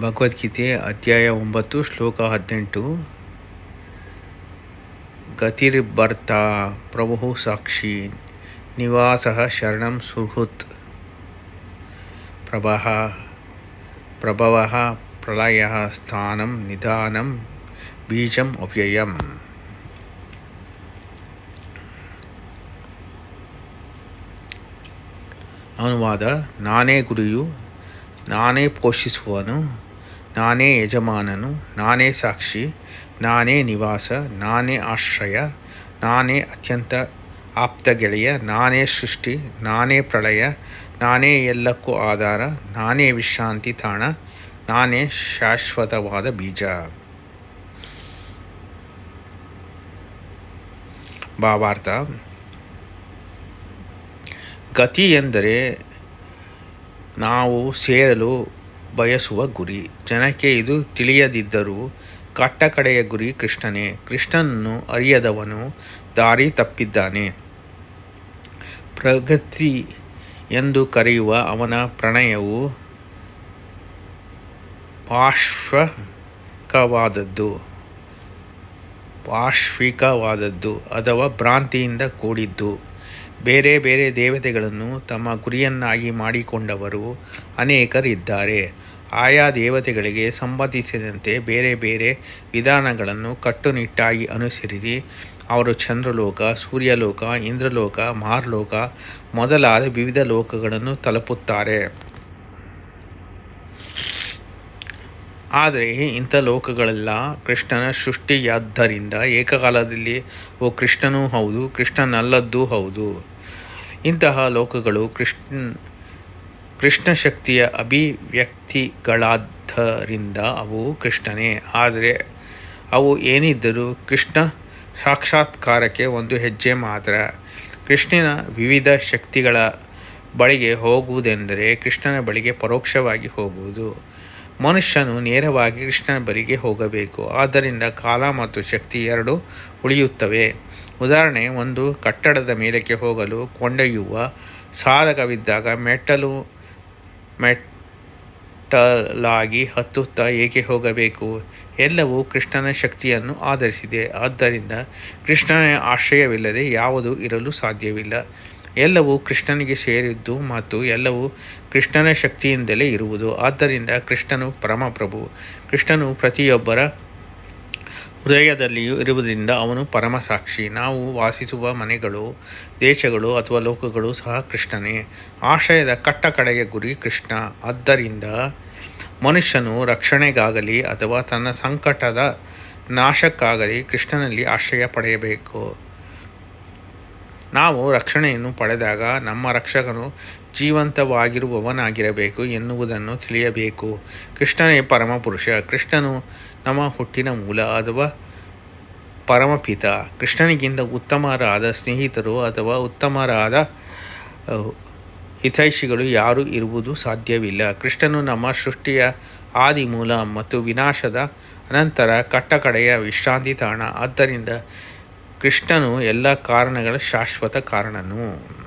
ಭಗವದ್ಗೀತೆ ಅಧ್ಯಾಯ ಒಂಬತ್ತು, ಶ್ಲೋಕ ಹದಿನೆಂಟು. ಗತಿರ್ಭರ್ತ ಪ್ರಭು ಸಾಕ್ಷಿ ನಿವಾಸ ಶರಣಂ ಸುಹೃತ್. ಪ್ರಭ ಪ್ರಭವ ಪ್ರಳಯ ಸ್ಥಾನಂ ನಿಧಾನಂ ಬೀಜಂ ಅವ್ಯಯಂ. ಅನುವಾದ, ನಾನೇ ಗುರಿಯು, ನಾನೇ ಪೋಷಿಸುವನು ನಾನೇ ಯಜಮಾನನು, ನಾನೇ ಸಾಕ್ಷಿ, ನಾನೇ ನಿವಾಸ, ನಾನೇ ಆಶ್ರಯ, ನಾನೇ ಅತ್ಯಂತ ಆಪ್ತ ಗೆಳೆಯ, ನಾನೇ ಸೃಷ್ಟಿ, ನಾನೇ ಪ್ರಳಯ, ನಾನೇ ಎಲ್ಲಕ್ಕೂ ಆಧಾರ, ನಾನೇ ವಿಶ್ರಾಂತಿ ತಾಣ, ನಾನೇ ಶಾಶ್ವತವಾದ ಬೀಜ. ಭಾವಾರ್ಥ, ಗತಿ ಎಂದರೆ ನಾವು ಸೇರಲು ಬಯಸುವ ಗುರಿ. ಜನಕ್ಕೆ ಇದು ತಿಳಿಯದಿದ್ದರೂ ಕಟ್ಟಕಡೆಯ ಗುರಿ ಕೃಷ್ಣನೇ. ಕೃಷ್ಣನನ್ನು ಅರಿಯದವನು ದಾರಿ ತಪ್ಪಿದ್ದಾನೆ. ಪ್ರಗತಿ ಎಂದು ಕರೆಯುವ ಅವನ ಪ್ರಣಯವು ಪಾಶ್ವಕವಾದದ್ದು ಪಾಶ್ವಿಕವಾದದ್ದು ಅಥವಾ ಭ್ರಾಂತಿಯಿಂದ ಕೂಡಿದ್ದು. ಬೇರೆ ಬೇರೆ ದೇವತೆಗಳನ್ನು ತಮ್ಮ ಗುರಿಯನ್ನಾಗಿ ಮಾಡಿಕೊಂಡವರು ಅನೇಕರಿದ್ದಾರೆ. ಆಯಾ ದೇವತೆಗಳಿಗೆ ಸಂಬಂಧಿಸಿದಂತೆ ಬೇರೆ ಬೇರೆ ವಿಧಾನಗಳನ್ನು ಕಟ್ಟುನಿಟ್ಟಾಗಿ ಅನುಸರಿಸಿ, ಅವರು ಚಂದ್ರಲೋಕ, ಸೂರ್ಯಲೋಕ, ಇಂದ್ರಲೋಕ, ಮಾರ್ಲೋಕ ಮೊದಲಾದ ವಿವಿಧ ಲೋಕಗಳನ್ನು ತಲುಪುತ್ತಾರೆ. ಆದರೆ ಇಂಥ ಲೋಕಗಳೆಲ್ಲ ಕೃಷ್ಣನ ಸೃಷ್ಟಿಯಾದ್ದರಿಂದ ಏಕಕಾಲದಲ್ಲಿ, ಓ ಕೃಷ್ಣನೂ ಹೌದು, ಕೃಷ್ಣನಲ್ಲದ್ದೂ ಹೌದು. ಇಂತಹ ಲೋಕಗಳು ಕೃಷ್ಣ ಕೃಷ್ಣ ಶಕ್ತಿಯ ಅಭಿವ್ಯಕ್ತಿಗಳಾದ್ದರಿಂದ ಅವು ಕೃಷ್ಣನೇ. ಆದರೆ ಅವು ಏನಿದ್ದರೂ ಕೃಷ್ಣ ಸಾಕ್ಷಾತ್ಕಾರಕ್ಕೆ ಒಂದು ಹೆಜ್ಜೆ ಮಾತ್ರ. ಕೃಷ್ಣನ ವಿವಿಧ ಶಕ್ತಿಗಳ ಬಳಿಗೆ ಹೋಗುವುದೆಂದರೆ ಕೃಷ್ಣನ ಬಳಿಗೆ ಪರೋಕ್ಷವಾಗಿ ಹೋಗುವುದು. ಮನುಷ್ಯನು ನೇರವಾಗಿ ಕೃಷ್ಣನ ಬಳಿಗೆ ಹೋಗಬೇಕು. ಆದ್ದರಿಂದ ಕಾಲ ಮತ್ತು ಶಕ್ತಿ ಎರಡು ಉಳಿಯುತ್ತವೆ. ಉದಾಹರಣೆ, ಒಂದು ಕಟ್ಟಡದ ಮೇಲಕ್ಕೆ ಹೋಗಲು ಕೊಂಡೊಯ್ಯುವ ಸಾಧಕವಿದ್ದಾಗ ಮೆಟ್ಟಲು ಮೆಟ್ಟಲಾಗಿ ಹತ್ತುತ್ತಾ ಏಕೆ ಹೋಗಬೇಕು? ಎಲ್ಲವೂ ಕೃಷ್ಣನ ಶಕ್ತಿಯನ್ನು ಆಧರಿಸಿದೆ. ಆದ್ದರಿಂದ ಕೃಷ್ಣನ ಆಶ್ರಯವಿಲ್ಲದೆ ಯಾವುದೂ ಇರಲು ಸಾಧ್ಯವಿಲ್ಲ. ಎಲ್ಲವೂ ಕೃಷ್ಣನಿಗೆ ಸೇರಿದ್ದು ಮತ್ತು ಎಲ್ಲವೂ ಕೃಷ್ಣನ ಶಕ್ತಿಯಿಂದಲೇ ಇರುವುದು. ಆದ್ದರಿಂದ ಕೃಷ್ಣನು ಪರಮಪ್ರಭು. ಕೃಷ್ಣನು ಪ್ರತಿಯೊಬ್ಬರ ಹೃದಯದಲ್ಲಿಯೂ ಇರುವುದರಿಂದ ಅವನು ಪರಮಸಾಕ್ಷಿ. ನಾವು ವಾಸಿಸುವ ಮನೆಗಳು, ದೇಶಗಳು ಅಥವಾ ಲೋಕಗಳು ಸಹ ಕೃಷ್ಣನೇ. ಆಶ್ರಯದ ಕಟ್ಟ ಕಡೆಯ ಗುರಿ ಕೃಷ್ಣ. ಆದ್ದರಿಂದ ಮನುಷ್ಯನು ರಕ್ಷಣೆಗಾಗಲಿ ಅಥವಾ ತನ್ನ ಸಂಕಟದ ನಾಶಕ್ಕಾಗಲಿ ಕೃಷ್ಣನಲ್ಲಿ ಆಶ್ರಯ ಪಡೆಯಬೇಕು. ನಾವು ರಕ್ಷಣೆಯನ್ನು ಪಡೆದಾಗ ನಮ್ಮ ರಕ್ಷಕನು ಜೀವಂತವಾಗಿರುವವನಾಗಿರಬೇಕು ಎನ್ನುವುದನ್ನು ತಿಳಿಯಬೇಕು. ಕೃಷ್ಣನೇ ಪರಮಪುರುಷ. ಕೃಷ್ಣನು ನಮ್ಮ ಹುಟ್ಟಿನ ಮೂಲ ಅಥವಾ ಪರಮಪಿತ. ಕೃಷ್ಣನಿಗಿಂತ ಉತ್ತಮರಾದ ಸ್ನೇಹಿತರು ಅಥವಾ ಉತ್ತಮರಾದ ಹಿತೈಷಿಗಳು ಯಾರೂ ಇರುವುದು ಸಾಧ್ಯವಿಲ್ಲ. ಕೃಷ್ಣನು ನಮ್ಮ ಸೃಷ್ಟಿಯ ಆದಿ ಮೂಲ ಮತ್ತು ವಿನಾಶದ ಅನಂತರ ಕಟ್ಟಕಡೆಯ ವಿಶ್ರಾಂತಿ ತಾಣ. ಆದ್ದರಿಂದ ಕೃಷ್ಣನು ಎಲ್ಲ ಕಾರಣಗಳ ಶಾಶ್ವತ ಕಾರಣನು.